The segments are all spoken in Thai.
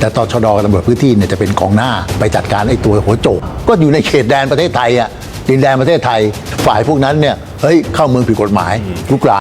แต่ตชดกับตำรวจพื้นที่เนี่ยจะเป็นกองหน้าไปจัดการไอ้ตัวหัวโจกก็อยู่ในเขตแดนประเทศไทยอะดินแดนประเทศไทย ฝ่ายพวกนั้นเนี่ยเฮ้ยเข้าเมืองผิดกฎหมายลุกลาม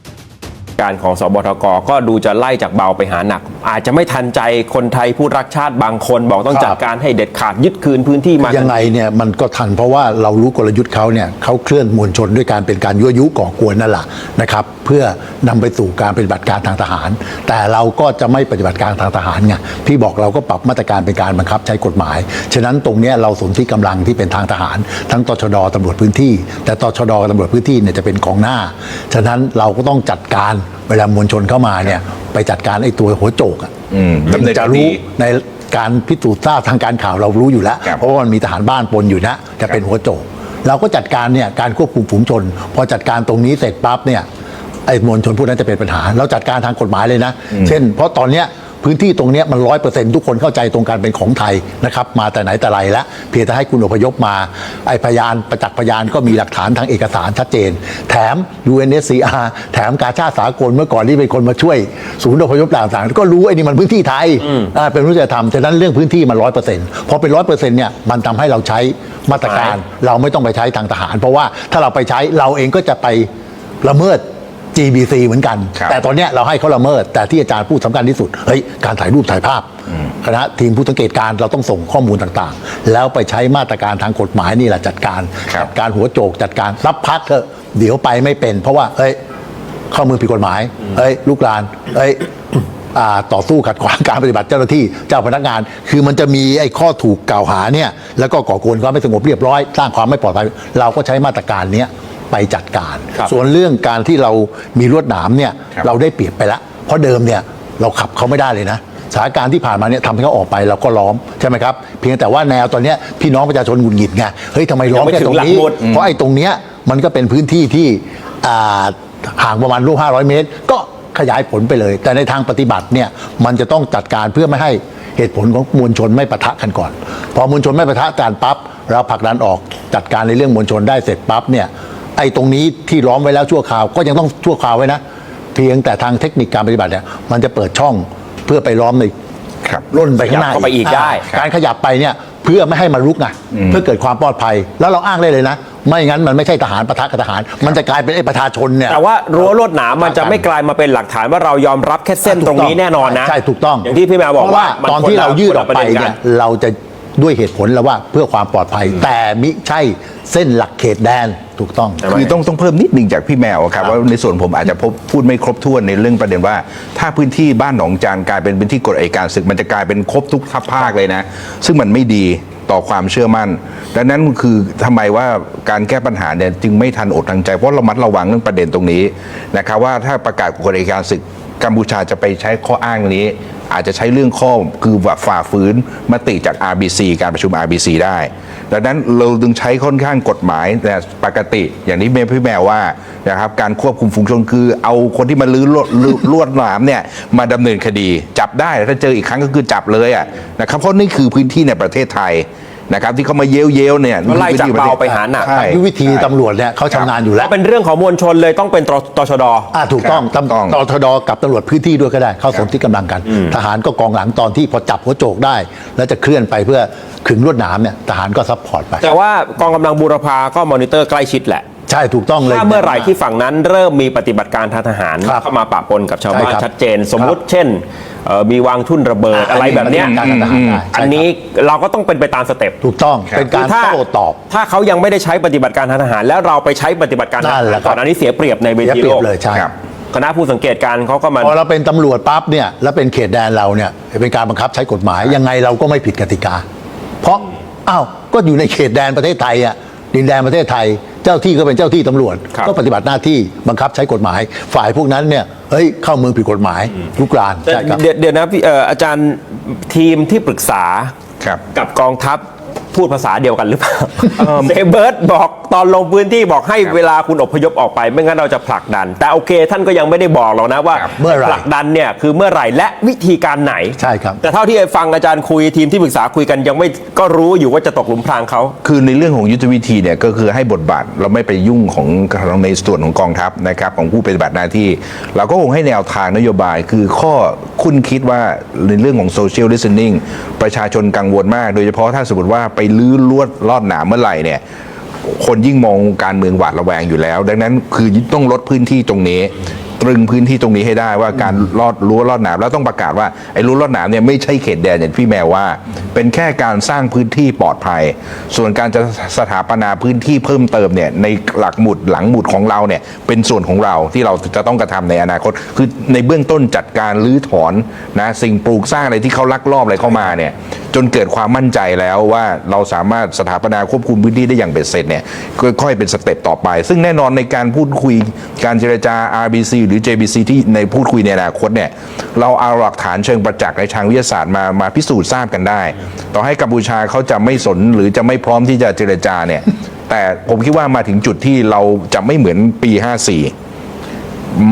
การของสบทกก็ดูจะไล่จากเบาไปหาหนักอาจจะไม่ทันใจคนไทยผู้รักชาติบางคนบอกต้องครับจัดการให้เด็ดขาดยึดคืนพื้นที่มายังไงเนี่ยมันก็ทันเพราะว่าเรารู้กลยุทธ์เขาเนี่ยเขาเคลื่อนมวลชนด้วยการเป็นการยั่วยุก่อกวนนั่นแหละนะครับ เพื่อนำไปสู่การปฏิบัติการทางทหาร แต่เราก็จะไม่ปฏิบัติการทางทหารไงพี่บอกเราก็ปรับมาตรการเป็นการบังคับใช้กฎหมาย ฉะนั้นตรงเนี้ยเราสนที่กำลังที่เป็นทางทหาร ทั้งตชดตำรวจพื้นที่ แต่ตชดกับตำรวจพื้นที่เนี่ยจะเป็นกองหน้า ฉะนั้นเราก็ต้องจัดการเวลามวลชนเข้ามาเนี่ยไปจัดการไอ้ตัวหัวโจกอะอืมดำเนินคดีจะรู้ในการพิสูจน์ทราบทางการข่าวเรารู้อยู่แล้ว ครับ เพราะว่ามันมีทหารบ้านปนอยู่นะจะเป็นหัวโจก เราก็จัดการเนี่ยการควบคุมฝูงชน พอจัดการตรงนี้เสร็จปั๊บเนี่ยไอ้มวลชนพวกนั้นจะเป็นปัญหา เราจัดการทางกฎหมายเลยนะ เช่น เพราะตอนเนี้ย พื้นที่ตรงเนี้ยมันร้อยเปอร์เซ็นต์ทุกคนเข้าใจตรงการเป็นของไทยนะครับมาแต่ไหนแต่ไรแล้วเพียงแต่ให้คุณอพยพมาไอ้พยานประจักษ์พยานก็มีหลักฐานทางเอกสารชัดเจน แถม UNSCR แถมกาชาติสากลเมื่อก่อนที่เป็นคนมาช่วย ศูนย์อพยพต่างๆก็รู้ไอ้นี่มันพื้นที่ไทยอ่าเป็นรู้จะทำฉะนั้นเรื่องพื้นที่มันร้อยเปอร์เซ็นต์พอเป็นร้อยเปอร์เซ็นต์เนี่ยมันทำให้เราใช้มาตรการเราไม่ต้องไปใช้ทางทหาร เพราะว่าถ้าเราไปใช้เราเองก็จะไปละเมิด GBC เหมือนกัน ครับแต่ตอนเนี้ยเราให้เขาละเมิด แต่ที่อาจารย์พูดสำคัญที่สุดเฮ้ยการถ่ายรูปถ่ายภาพคณะทีมผู้สังเกตการณ์เราต้องส่งข้อมูลต่างๆ แล้วไปใช้มาตรการทางกฎหมายนี่แหละจัดการครับ จัดการหัวโจกจัดการรับพักเถอะเดี๋ยวไปไม่เป็น เพราะว่าเฮ้ยเข้ามือผิดกฎหมายเอ้ยลูกหลานเอ้ย อ่าต่อสู้ขัดขวางการปฏิบัติเจ้าหน้าที่เจ้าพนักงาน คือมันจะมีไอ้ข้อถูกกล่าวหาเนี่ย แล้วก็ก่อกวนความไม่สงบเรียบร้อย สร้างความไม่ปลอดภัย เราก็ใช้มาตรการเนี้ย ไปจัดการครับส่วนเรื่องการที่เรามีลวดหนามเนี่ยครับเราได้เปรียบไปแล้วเพราะเดิมเนี่ยเราขับเขาไม่ได้เลยนะสถานการณ์ที่ผ่านมาเนี่ยทำให้เขาออกไปเราก็ล้อมใช่ไหมครับเพียงแต่ว่าแนวตอนเนี้ยพี่น้องประชาชนหงุดหงิดไงเฮ้ยทำไมล้อมยังไม่แค่ตรงถึงหลักนี้หมุดเพราะไอ้ตรงเนี้ยมันก็เป็นพื้นที่ที่อ่าห่างประมาณรู500 เมตร ก็ขยายผลไปเลย แต่ในทางปฏิบัติเนี่ยมันจะต้องจัดการเพื่อไม่ให้เหตุผลของมวลชนไม่ปะทะกันก่อน พอมวลชนไม่ปะทะกันปั๊บเราผลักดันออกจัดการในเรื่องมวลชนได้เสร็จปั๊บเนี่ย ไอ้ตรงนี้ที่ล้อมไว้แล้วชั่วคราวก็ยังต้องชั่วคราวไว้นะ เพียงแต่ทางเทคนิคการปฏิบัติเนี่ยมันจะเปิดช่องเพื่อไปล้อมในครับล่นไปข้างหน้าขยับเข้าไปอีกได้าการขยับไปเนี่ยเพื่อไม่ให้มันลุกไงเพื่อเกิดความปลอดภัยแล้วเราอ้างได้เลยนะ ไม่งั้นมันไม่ใช่ทหารปะทะกับทหาร มันจะกลายเป็นไอ้ประชาชนเนี่ย แต่ว่ารั้วลวดหนามมันจะไม่กลายมาเป็นหลักฐานว่าเรายอมรับแค่เส้นตรงนี้แน่นอนนะใช่ถูกต้องอย่างที่พี่แมวบอกเพราะว่าว่ามันตอนที่คละเรายืดออกไปคละระเนี่ยกัเราจะด้วยเหตุผลแล้วว่าเพื่อความปลอดภัย แต่มิใช่เส้นหลักเขตแดน ถูกต้องคือต้องต้องเพิ่มนิดหนึ่งจากพี่แมวครับว่าในส่วนผมอาจจะพบพูดไม่ครบถ้วนในเรื่องประเด็นว่า ถ้าพื้นที่บ้านหนองจานกลายเป็นพื้นที่กฎอัยการศึกมันจะกลายเป็นครบทุกทัพภาคเลยนะ ซึ่งมันไม่ดีต่อความเชื่อมั่น ดังนั้นคือทำไมว่าการแก้ปัญหาเนี่ยจึงไม่ทันอดทันใจเพราะเรามัดระวังเรื่องประเด็นตรงนี้นะครับว่าถ้าประกาศกฎอัยการศึกกัมพูชาจะไปใช้ข้ออ้างนี้ อาจจะใช้เรื่องข้อคือว่าฝ่าฝืนมติจาก RBC การประชุม RBC ได้ ดังนั้นเราดึงใช้ค่อนข้างกฎหมายแต่ปกติ อย่างนี้เมพี่แมวว่านะครับการควบคุมฝูงชนคือ เอาคนที่มาลื้อลวดลื้อลวดหนามเนี่ยมาดำเนินคดี จับได้ถ้าเจออีกครั้งก็คือจับเลยอะนะครับเพราะนี่คือพื้นที่ในประเทศไทย นะครับที่เขามาเย้ยวเย้ยวๆเนี่ยก็ไล่จากเบาไปหาหนัก ใช่ วิธีตำรวจเนี่ยเขาชำนาญอยู่แล้ว เป็นเรื่องของมวลชนเลยต้องเป็นตตชด อ่าถูกต้องครับถูกต้อง ตำตชดกับตำรวจพื้นที่ด้วยก็ได้ เข้าสนที่กำลังกัน ทหารก็กองหลังตอนที่พอจับหัวโจกได้ แล้วจะเคลื่อนไปเพื่อขึงลวดหนามเนี่ยทหารก็ซัพพอร์ตไป แต่ว่ากองกำลังบูรพาก็มอนิเตอร์ใกล้ชิดแหละ ใช่ถูกต้องเลย ถ้าเมื่อไหร่ที่ฝั่งนั้นเริ่มมีปฏิบัติการทางทหาร ครับเข้ามาปะปนกับชาวบ้านใช่ครับชัดเจน สมมุติเช่น เอ่อมีวางทุ่นระเบิดอะไรแบบเนี้ยการทหารได้ใช่อันนี้เราก็ต้องเป็นไปตามสเต็ป ถูกต้องเป็นการถ้โต้ตอบ ถ้าเขายังไม่ได้ใช้ปฏิบัติการทางทหาร แล้วเราไปใช้ปฏิบัติการทางนั่ทนแหหารละครับ ก่อนอันนี้เสียเปรียบในเวเสียทีเปรีโลยบกเลยใช่ครับคณะผู้สังเกตการณ์เขาก็มาพอเราเป็นตำรวจปั๊บเนี่ยแล้วเป็นเขตแดนเราเนี่ยเป็นการบังคับใช้กฎหมายยังไงเราก็ไม่ผิดกติกา เพราะอ้าวก็อยู่ในเขตแดนประเทศไทยอะดินแดนประเทศไทยเจ้าที่ก็เป็นเจ้าที่ตำรวจ ครับ ก็ปฏิบัติหน้าที่บังคับใช้กฎหมาย ฝ่ายพวกนั้นเนี่ยเฮ้ยเข้าเมืองผิดกฎหมายลุกลานแต่ใช่ครับ เดี๋ยวเดี๋ยวนะพี่เอ่ออาจารย์ทีมที่ปรึกษาครับ กับกองทัพ พูดภาษาเดียวกันหรือเปล่าเซเบิร์ตบอกตอนลงพื้นที่บอกให้เวลาคุณอพยพออกไปไม่งั้นเราจะผลักดัน แต่โอเคท่านก็ยังไม่ได้บอกหรอกนะว่าเมื่อไหร่ผลักดันเนี่ยคือเมื่อไหร่และวิธีการไหนใช่ครับ แต่เท่าที่ฟังอาจารย์คุยทีมที่ปรึกษาคุยกันยังไม่ก็รู้อยู่ว่าจะตกหลุมพรางเขาคือในเรื่องของยุทธวิธีเนี่ยก็คือให้บทบาทเราไม่ไปยุ่งของในส่วนของกองทัพนะครับของผู้ปฏิบัติหน้าที่ เราก็คงให้แนวทางนโยบายคือข้อคุณคิดว่าในเรื่องของ social listening ประชาชนกังวลมาก โดยเฉพาะถ้าสมมติว่าไปลื้อลวดลอดหนามเมื่อไหร่เนี่ยคนยิ่งมองการเมืองหวาดระแวงอยู่แล้ว ดังนั้นคือต้องลดพื้นที่ตรงนี้ ตรึงพื้นที่ตรงนี้ให้ได้ว่าการลอดรั้วลอดหนามแล้วต้องประกาศว่าไอ้รั้วลอดหนามเนี่ยไม่ใช่เขตแดนอย่างพี่แมวว่า เป็นแค่การสร้างพื้นที่ปลอดภัย ส่วนการจะสถาปนาพื้นที่เพิ่มเติมเนี่ยในหลักหมุดหลังหมุดของเราเนี่ยเป็นส่วนของเราที่เราจะต้องกระทำในอนาคต คือในเบื้องต้นจัดการรื้อถอนนะสิ่งปลูกสร้างอะไรที่เขาลักลอบอะไรเข้ามาเนี่ยจนเกิดความมั่นใจแล้วว่าเราสามารถสถาปนาควบคุมพื้นที่ได้อย่างเบ็ดเสร็จเนี่ยค่อยๆเป็นสเต็ปต่อไป ซึ่งแน่นอนในการพูดคุยการเจรจา RBC หรือ JBC ที่ในพูดคุยในอนาคตเนี่ยเราเอาหลักฐานเชิงประจักษ์ในทางวิทยาศาสตร์มามาพิสูจน์ทราบกันได้ ต่อให้กัมพูชาเขาจะไม่สนหรือจะไม่พร้อมที่จะเจรจาเนี่ยแต่ผมคิดว่ามาถึงจุดที่เราจะไม่เหมือนปี 54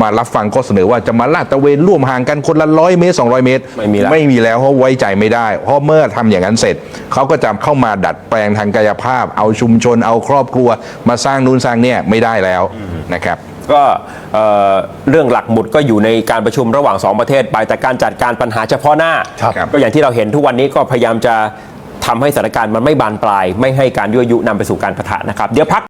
มารับฟังข้อเสนอว่าจะมาลาดตระเวนร่วมห่างกันคนละร้อยเมตร 200 เมตร ไม่มีแล้วไม่มีแล้วเพราะไว้ใจไม่ได้ เพราะเมื่อทำอย่างนั้นเสร็จ เขาก็จะเข้ามาดัดแปลงทางกายภาพ เอาชุมชนเอาครอบครัว มาสร้างนู่นสร้างเนี่ยไม่ได้แล้วนะครับ ก็เอ่อเรื่องหลักหมุดก็อยู่ในการประชุมระหว่างสองประเทศไป แต่การจัดการปัญหาเฉพาะหน้า ครับ ก็อย่างที่เราเห็นทุกวันนี้ก็พยายามจะทำให้สถานการณ์มันไม่บานปลาย ไม่ให้การยั่วยุนำไปสู่การปะทะนะครับเดี๋ยวพัก